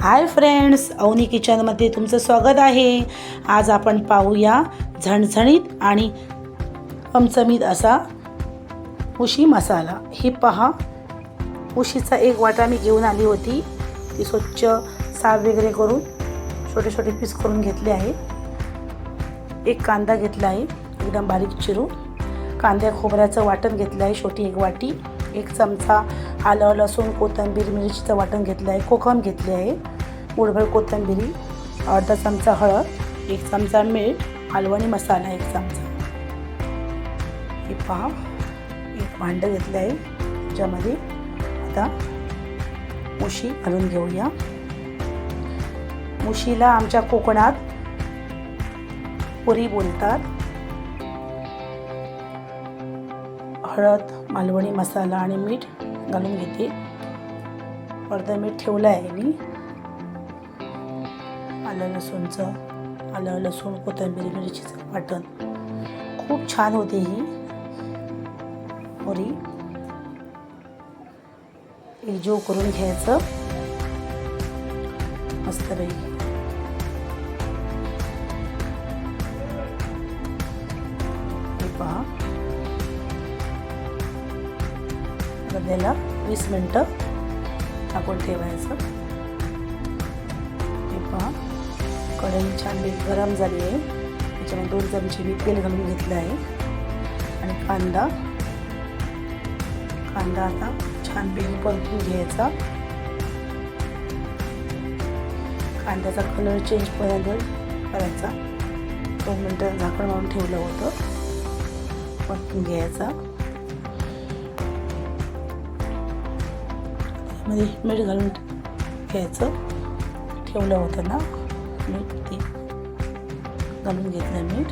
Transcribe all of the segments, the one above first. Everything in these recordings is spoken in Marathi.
हाय फ्रेंड्स अवनी किचनमध्ये तुमचं स्वागत आहे. आज आपण पाहूया झणझणीत आणि चमचमीत असा उशी मसाला. ही पहा उशीचा एक वाटा मी घेऊन आली होती. ती स्वच्छ साफ वगैरे करून छोटे छोटे पीस करून घेतले आहे. एक कांदा घेतला आहे एकदम बारीक चिरून. कांद्या खोबऱ्याचं वाटण घेतलं आहे छोटी एक वाटी. एक चमचा आलं लसूण कोथिंबीर मिरचीचं वाटण घेतलं आहे कोकम घेतले आहे मुठभर कोथिंबिरी अर्धा चमचा हळद एक चमचा मीठ हलवणी मसाला एक चमचा. हे पहा एक भांडं घेतलं आहे त्याच्यामध्ये आता मुशी घालून घेऊया. मुशीला आमच्या कोकणात पुरी बोलतात. हळद मालवणी मसाला आणि मीठ घालून घेते. अर्धं मीठ ठेवलं आहे मी. आलं लसूणचं आलं लसूण कोथिंबीर मिरचीचं वाटण. खूप छान होते ही पुरी. एकजीव करून घ्यायचं. मस्तपैकी हे पहा. आपल्याला वीस मिनटं टाकून ठेवायचं. हे पहा कढई छान मीठ गरम झाली आहे. त्याच्यामध्ये दोन चमचे मी तेल घालून घेतलं आहे. आणि कांदा कांदा आता छान बेल परतून घ्यायचा. कांद्याचा कलर चेंज पर्यंत करायचा. दोन मिनटं झाकण मारून ठेवलं होतं. परतून घ्यायचा. मध्ये मीठ घालून घ्यायचं. ठेवलं होतं ना. मीठ ते घालून घेतलं मीठ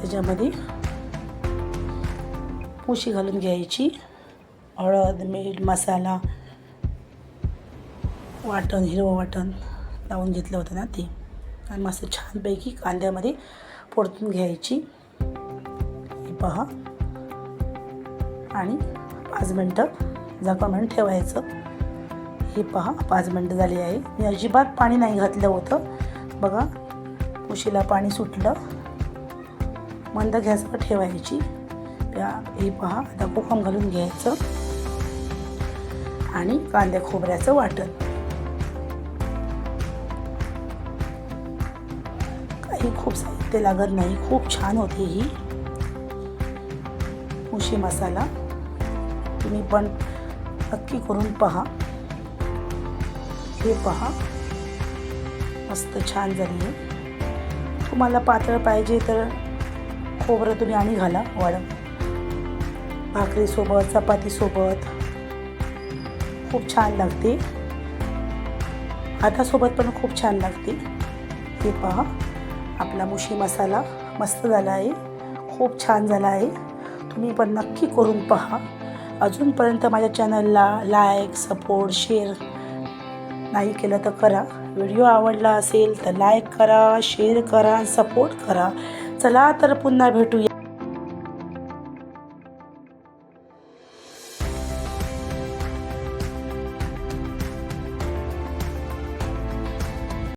त्याच्यामध्ये पुशी घालून घ्यायची. हळद मीठ मसाला वाटण हिरवं वाटण लावून घेतलं होतं ना ते. आणि मस्त छानपैकी कांद्यामध्ये परतून घ्यायची. पहा. आणि पाच मिनटं झाकण म्हणून ठेवायचं. हे पहा पाच मिनटं झाली आहे. मी अजिबात पाणी नाही घातलं होतं. बघा उशीला पाणी सुटलं. मंद गॅसवर ठेवायची. त्या हे पहा आता कोकम घालून घ्यायचं. आणि कांद्या खोबऱ्याचं वाटण. काही खूप साहित्य लागत नाही. खूप छान होते ही. उशी मसाला. तुम्ही पण नक्की करून पहा. हे पहा. मस्त छान झाली आहे तुम्हाला पातळ पाहिजे तर खोबरं तुम्ही आणि घाला वाढ भाकरीसोबत चपातीसोबत खूप छान लागते. हातासोबत पण खूप छान लागते. हे पहा. आपला मुशी मसाला मस्त झाला आहे. खूप छान झाला आहे. तुम्ही पण नक्की करून पहा. अजूनपर्यंत माझ्या चॅनलला लाईक सपोर्ट शेअर नाही केलं तर करा. व्हिडिओ आवडला असेल तर लाईक करा शेअर करा सपोर्ट करा. चला तर पुन्हा भेटूया.